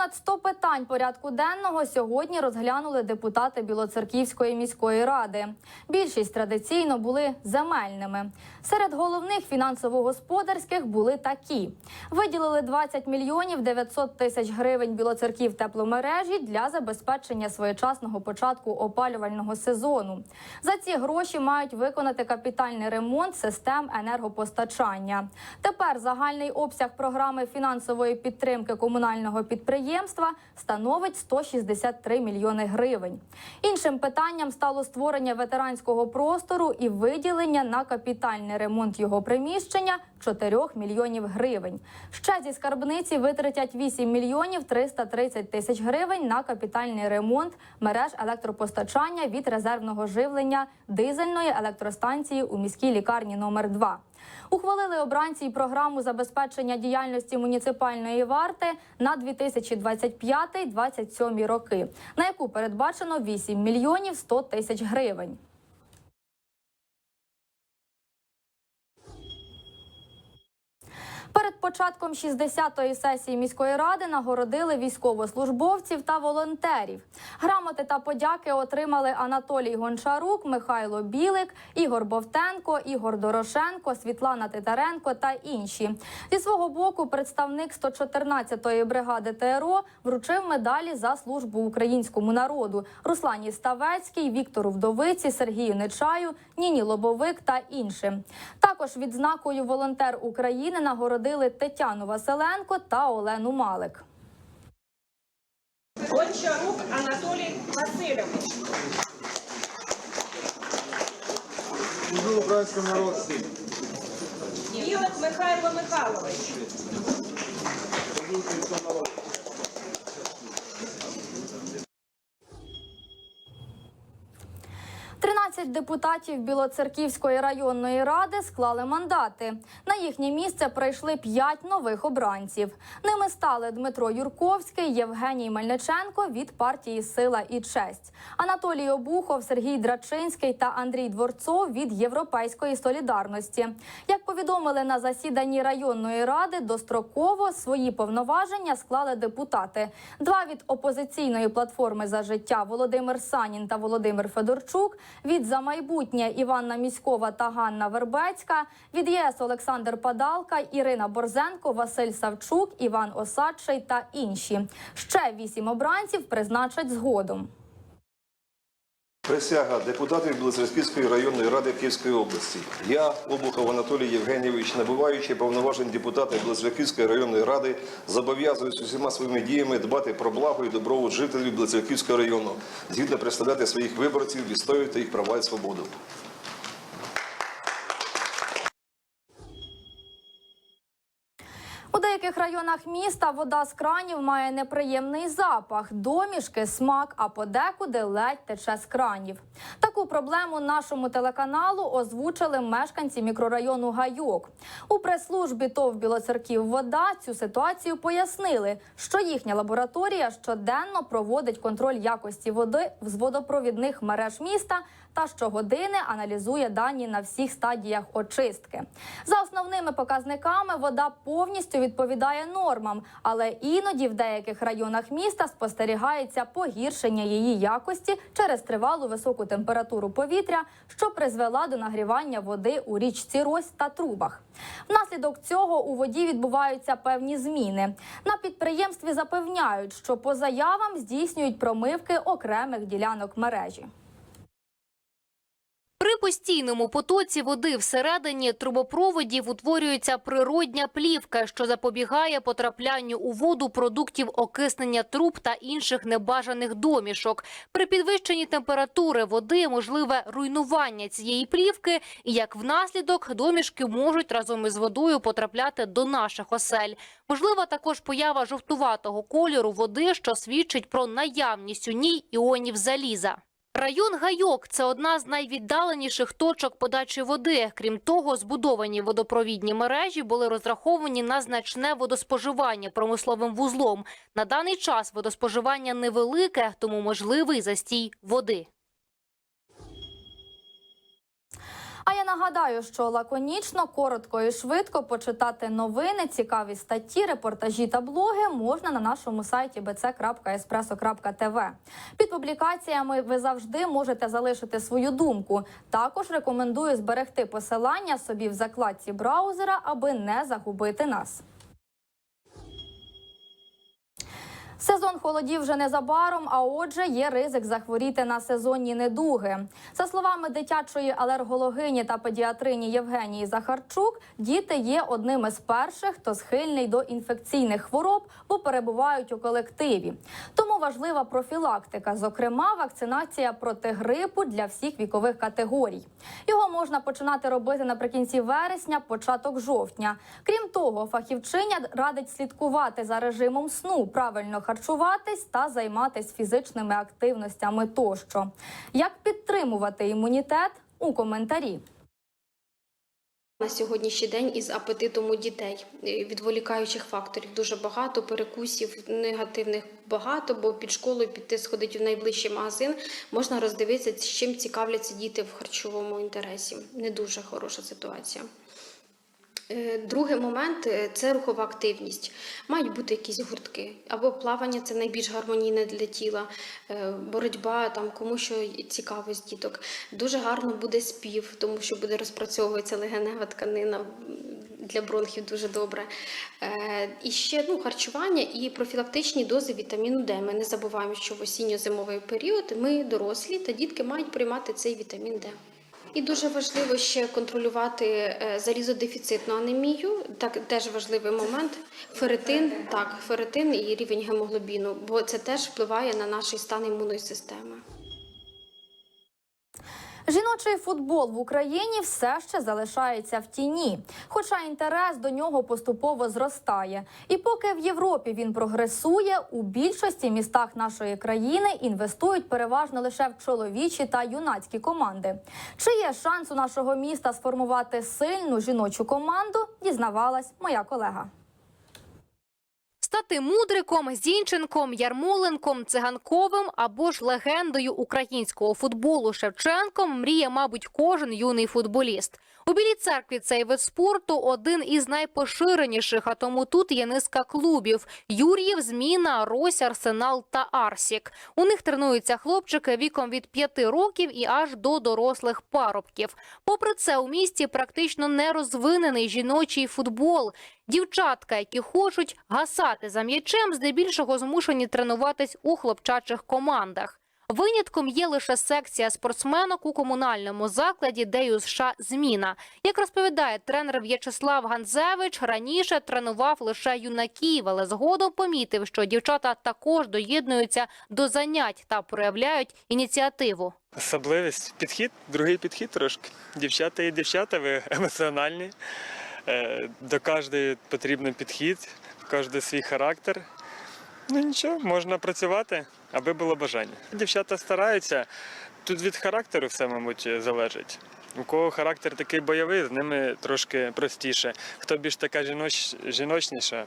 Понад 100 питань порядку денного сьогодні розглянули депутати Білоцерківської міської ради. Більшість традиційно були земельними. Серед головних фінансово-господарських були такі: виділили 20 мільйонів 900 тисяч гривень Білоцерків тепломережі для забезпечення своєчасного початку опалювального сезону. За ці гроші мають виконати капітальний ремонт систем енергопостачання. Тепер загальний обсяг програми фінансової підтримки комунального підприємства становить 163 мільйони гривень. Іншим питанням стало створення ветеранського простору і виділення на капітальний ремонт його приміщення 4 мільйонів гривень. Ще зі скарбниці витратять 8 мільйонів 330 тисяч гривень на капітальний ремонт мереж електропостачання від резервного живлення дизельної електростанції у міській лікарні номер 2 Ухвалили обранці й програму забезпечення діяльності муніципальної варти на 2025-2027 роки, на яку передбачено 8 мільйонів 100 тисяч гривень. Початком 60-ї сесії міської ради нагородили військовослужбовців та волонтерів. Грамоти та подяки отримали Анатолій Гончарук, Михайло Білик, Ігор Бовтенко, Ігор Дорошенко, Світлана Титаренко та інші. Зі свого боку, представник 114-ї бригади ТРО вручив медалі за службу українському народу Руслані Ставецькій, Віктору Вдовиці, Сергію Нечаю, Ніні Лобовик та іншим. Також відзнакою волонтер України нагородили Тетяну Василенко та Олену Малик. Гончарук Анатолій Васильович. Служу українському народу. Білик Михайло Михайлович. 13 депутатів Білоцерківської районної ради склали мандати. На їхнє місце прийшли 5 нових обранців. Ними стали Дмитро Юрковський, Євгеній Мельниченко від партії Сила і честь, Анатолій Обухов, Сергій Драчинський та Андрій Дворцов від Європейської солідарності. Як повідомили на засіданні районної ради, достроково свої повноваження склали депутати. Два від опозиційної платформи за життя Володимир Санін та Володимир Федорчук, від за майбутнє Іванна Міськова та Ганна Вербецька, від ЄС Олександр Падалка, Ірина Борзенко, Василь Савчук, Іван Осадчий та інші. Ще вісім обранців призначать згодом. Присяга депутатів Білоцерківської районної ради Київської області. Я, Обухов Анатолій Євгенійович, набуваючи повноважень депутата Білоцерківської районної ради, зобов'язуюсь усіма своїми діями дбати про благо і добробут жителів Білоцерківського району, згідно представляти своїх виборців, відстоювати їх права і свободу. Деяких районах міста вода з кранів має неприємний запах, домішки, смак, а подекуди ледь тече з кранів. Таку проблему нашому телеканалу озвучили мешканці мікрорайону Гайок. У прес-службі ТОВ Білоцерків вода цю ситуацію пояснили, що їхня лабораторія щоденно проводить контроль якості води з водопровідних мереж міста та щогодини аналізує дані на всіх стадіях очистки. За основними показниками вода повністю відповідає нормам, але іноді в деяких районах міста спостерігається погіршення її якості через тривалу високу температуру повітря, що призвела до нагрівання води у річці Рось та трубах. Внаслідок цього у воді відбуваються певні зміни. На підприємстві запевняють, що по заявам здійснюють промивки окремих ділянок мережі. При постійному потоці води всередині трубопроводів утворюється природня плівка, що запобігає потраплянню у воду продуктів окиснення труб та інших небажаних домішок. При підвищенні температури води можливе руйнування цієї плівки, і як внаслідок домішки можуть разом із водою потрапляти до наших осель. Можлива також поява жовтуватого кольору води, що свідчить про наявність у ній іонів заліза. Район Гайок це одна з найвіддаленіших точок подачі води. Крім того, збудовані водопровідні мережі були розраховані на значне водоспоживання промисловим вузлом. На даний час водоспоживання невелике, тому можливий застій води. А я нагадаю, що лаконічно, коротко і швидко почитати новини, цікаві статті, репортажі та блоги можна на нашому сайті bc.espresso.tv. Під публікаціями ви завжди можете залишити свою думку. Також рекомендую зберегти посилання собі в закладці браузера, аби не загубити нас. Сезон холодів вже незабаром, а отже, є ризик захворіти на сезонні недуги. За словами дитячої алергологині та педіатрині Євгенії Захарчук, діти є одним із перших, хто схильний до інфекційних хвороб, бо перебувають у колективі. Тому важлива профілактика, зокрема, вакцинація проти грипу для всіх вікових категорій. Його можна починати робити наприкінці вересня, початок жовтня. Крім того, фахівчиня радить слідкувати за режимом сну, правильно харчуватись та займатися фізичними активностями тощо. Як підтримувати імунітет у коментарі? На сьогоднішній день із апетитом у дітей Е, відволікаючих факторів дуже багато, перекусів негативних багато, бо під школою піти сходити в найближчий магазин можна роздивитися, з чим цікавляться діти в харчовому інтересі. Не дуже хороша ситуація. Е, Другий момент е, це рухова активність. Мають бути якісь гуртки. Або плавання це найбільш гармонійне для тіла, е, боротьба там кому що цікаво з діток. Дуже гарно буде спів, тому що буде розпрацьовуватися легенева тканина для бронхів дуже добре. І ще ну, харчування і профілактичні дози вітаміну Д. Ми не забуваємо, що в осінньо-зимовий період ми дорослі та дітки мають приймати цей вітамін Д. І дуже важливо ще контролювати е, залізодефіцитну анемію. Так теж важливий момент. Ферритин, так, ферритин і рівень гемоглобіну, бо це теж впливає на наш стан імунної системи. Жіночий футбол в Україні все ще залишається в тіні, хоча інтерес до нього поступово зростає. І поки в Європі він прогресує, у більшості містах нашої країни інвестують переважно лише в чоловічі та юнацькі команди. Чи є шанс у нашого міста сформувати сильну жіночу команду? Дізнавалась моя колега. Стати мудриком, Зінченком, Ярмоленком, Циганковим або ж легендою українського футболу Шевченком мріє, мабуть, кожен юний футболіст. У Білій церкві цей вид спорту один із найпоширеніших, а тому тут є низка клубів: Юр'їв, Зміна, Рось, Арсенал та Арсік. У них тренуються хлопчики віком від 5 років і аж до дорослих парубків. Попри це, у місті практично не розвинений жіночий футбол. Дівчатка, які хочуть гасати за м'ячем, здебільшого змушені тренуватись у хлопчачих командах. Винятком є лише секція спортсменок у комунальному закладі Дею США Зміна. Як розповідає тренер В'ячеслав Ганзевич, раніше тренував лише юнаків, але згодом помітив, що дівчата також доєднуються до занять та проявляють ініціативу. Особливість підхід, другий підхід трошки. Дівчата і дівчата, ви емоціональні. Е, До кожної потрібен підхід, кожного свій характер. Ну нічого, можна працювати, аби було бажання. Дівчата стараються. Тут від характеру все, мабуть, залежить. У кого характер такий бойовий, з ними трошки простіше. Хто більш така жіноч... жіночніша,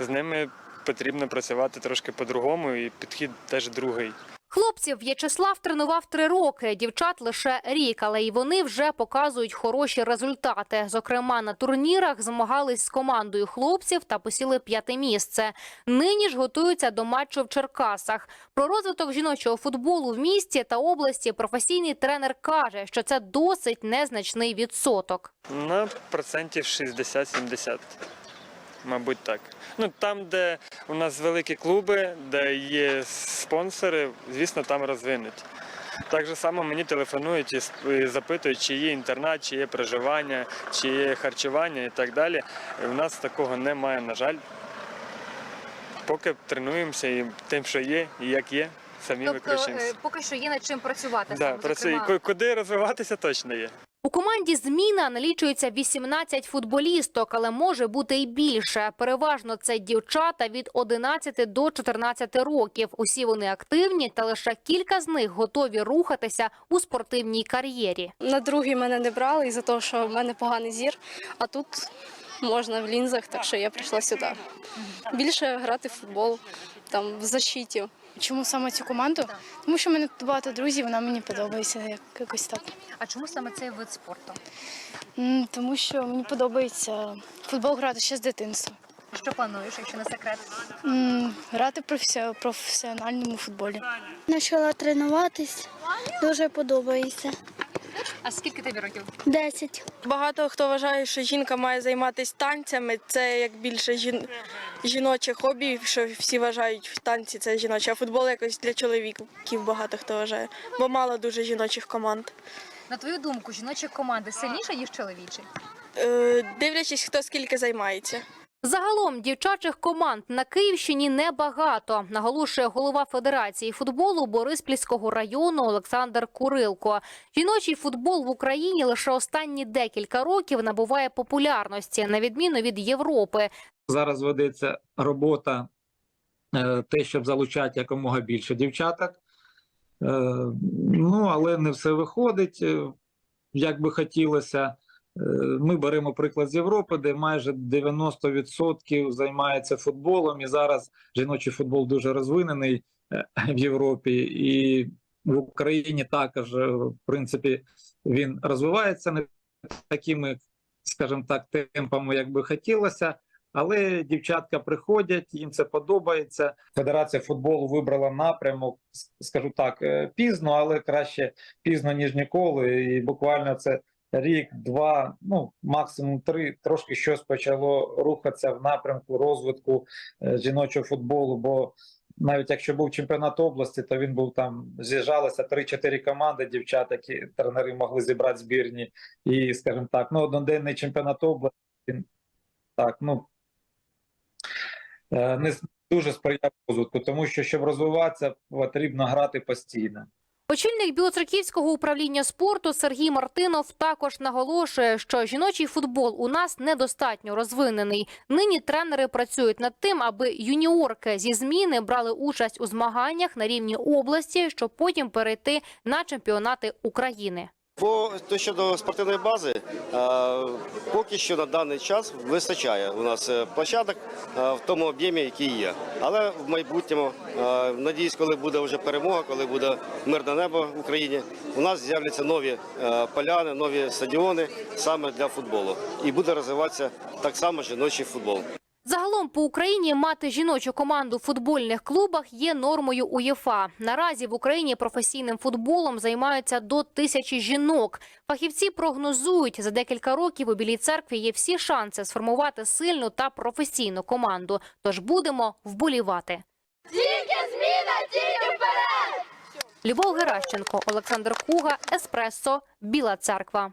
з ними потрібно працювати трошки по-другому, і підхід теж другий. Хлопців В'ячеслав тренував три роки, дівчат лише рік, але й вони вже показують хороші результати. Зокрема, на турнірах змагались з командою хлопців та посіли п'яте місце. Нині ж готуються до матчу в Черкасах. Про розвиток жіночого футболу в місті та області професійний тренер каже, що це досить незначний відсоток. На процентів 60-70. Мабуть, так. Ну там, де у нас великі клуби, де є спонсори, звісно, там розвинуть. Так же само мені телефонують і запитують, чи є інтернат, чи є проживання, чи є харчування і так далі. І у нас такого немає, на жаль. Поки тренуємося і тим, що є, і як є, самі викручуємося. поки що є над чим працювати. Да, працює. Ку- Куди розвиватися точно є. Команді зміна налічується 18 футболісток, але може бути і більше. Переважно це дівчата від 11 до 14 років. Усі вони активні, та лише кілька з них готові рухатися у спортивній кар'єрі. На другий мене не брали із-за того, що в мене поганий зір, а тут можна в лінзах, так що я прийшла сюди. Більше грати в футбол, там в защиті. Чому саме цю команду? Тому що в мене тут багато друзів, вона мені подобається як, якось так. А чому саме цей вид спорту? М, Тому що мені подобається в футбол грати ще з дитинства. Що плануєш, якщо не секрет? М, Грати в професі- професіональному футболі. Почала тренуватись, дуже подобається. А скільки тобі років? Десять. Багато хто вважає, що жінка має займатися танцями. Це як більше жін... жіноче хобі, що всі вважають в танці це жіноче, а футбол якось для чоловіків багато хто вважає, бо мало дуже жіночих команд. На твою думку, жіночі команди сильніше, ніж чоловічі? Е, дивлячись, хто скільки займається. Загалом дівчачих команд на Київщині небагато, наголошує голова Федерації футболу Бориспільського району Олександр Курилко. Жіночий футбол в Україні лише останні декілька років набуває популярності, на відміну від Європи. Зараз ведеться робота, е, те, щоб залучати якомога більше дівчаток. Е, Ну, але не все виходить, е, як би хотілося. Е, Ми беремо приклад з Європи, де майже 90% займається футболом, і зараз жіночий футбол дуже розвинений е, в Європі, і в Україні також, е, в принципі, він розвивається не такими, скажімо так, темпами, як би хотілося. Але дівчатка приходять, їм це подобається. Федерація футболу вибрала напрямок, скажу так, пізно, але краще пізно ніж ніколи. І буквально це рік, два, ну максимум три. Трошки щось почало рухатися в напрямку розвитку е, жіночого футболу. Бо навіть якщо був чемпіонат області, то він був там з'їжджалося 3-4 команди дівчат, які тренери могли зібрати збірні. І, скажімо так, ну одноденний чемпіонат області. Так, ну е, не дуже сприяв розвитку, тому що щоб розвиватися, потрібно грати постійно. Очільник Білоцерківського управління спорту Сергій Мартинов також наголошує, що жіночий футбол у нас недостатньо розвинений. Нині тренери працюють над тим, аби юніорки зі зміни брали участь у змаганнях на рівні області, щоб потім перейти на чемпіонати України. По то щодо спортивної бази, е, поки що на даний час вистачає у нас е, площадок е, в тому об'ємі, який є. Але в майбутньому, надіюсь, коли буде вже перемога, коли буде мирне небо в Україні, у нас з'являться нові поляни, нові стадіони саме для футболу. І буде розвиватися так само жіночий футбол. Загалом по Україні мати жіночу команду в футбольних клубах є нормою УЄФА. Наразі в Україні професійним футболом займаються до тисячі жінок. Фахівці прогнозують, за декілька років у Білій церкві є всі шанси сформувати сильну та професійну команду. Тож будемо вболівати. Тільки зміна, тільки вперед! Любов Геращенко, Олександр Куга, Еспресо, Біла церква.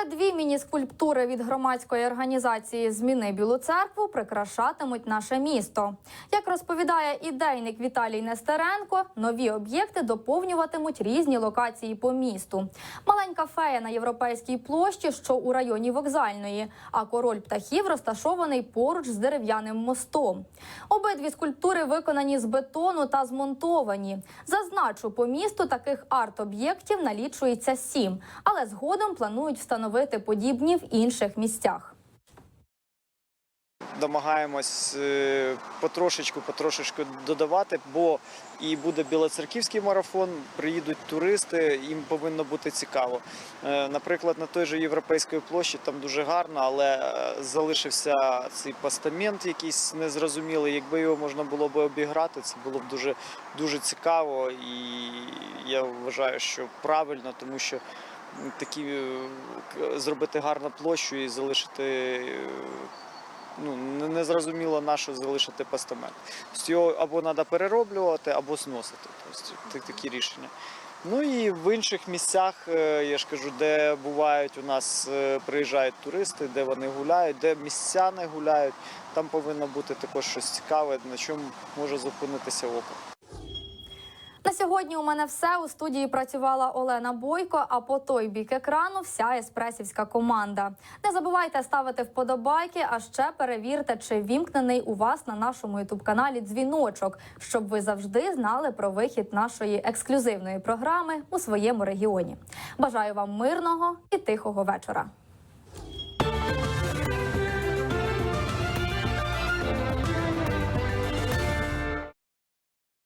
Ще дві міні-скульптури від громадської організації Зміни Білу церкву прикрашатимуть наше місто. Як розповідає ідейник Віталій Нестеренко, нові об'єкти доповнюватимуть різні локації по місту. Маленька фея на європейській площі, що у районі вокзальної, а король птахів розташований поруч з дерев'яним мостом. Обидві скульптури виконані з бетону та змонтовані. Зазначу, по місту таких арт-об'єктів налічується сім, але згодом планують встановити подібні в інших місцях. Домагаємось е, потрошечку, потрошечку додавати, бо і буде білоцерківський марафон, приїдуть туристи, їм повинно бути цікаво. Е, Наприклад, на той же європейської площі там дуже гарно, але е, залишився цей постамент якийсь незрозумілий. Якби його можна було б обіграти, це було б дуже, дуже цікаво. І я вважаю, що правильно, тому що такі е, зробити гарну площу і залишити. е, Ну, не- не зрозуміло на що залишити постамент. Тобто його або треба перероблювати, або зносити. Тобто такі рішення. Ну і в інших місцях, е, я ж кажу, де бувають у нас приїжджають туристи, де вони гуляють, де містяни гуляють, там повинно бути також щось цікаве, на чому може зупинитися око. Сьогодні у мене все. У студії працювала Олена Бойко, а по той бік екрану вся еспресівська команда. Не забувайте ставити вподобайки, а ще перевірте, чи вімкнений у вас на нашому ютуб-каналі дзвіночок, щоб ви завжди знали про вихід нашої ексклюзивної програми у своєму регіоні. Бажаю вам мирного і тихого вечора.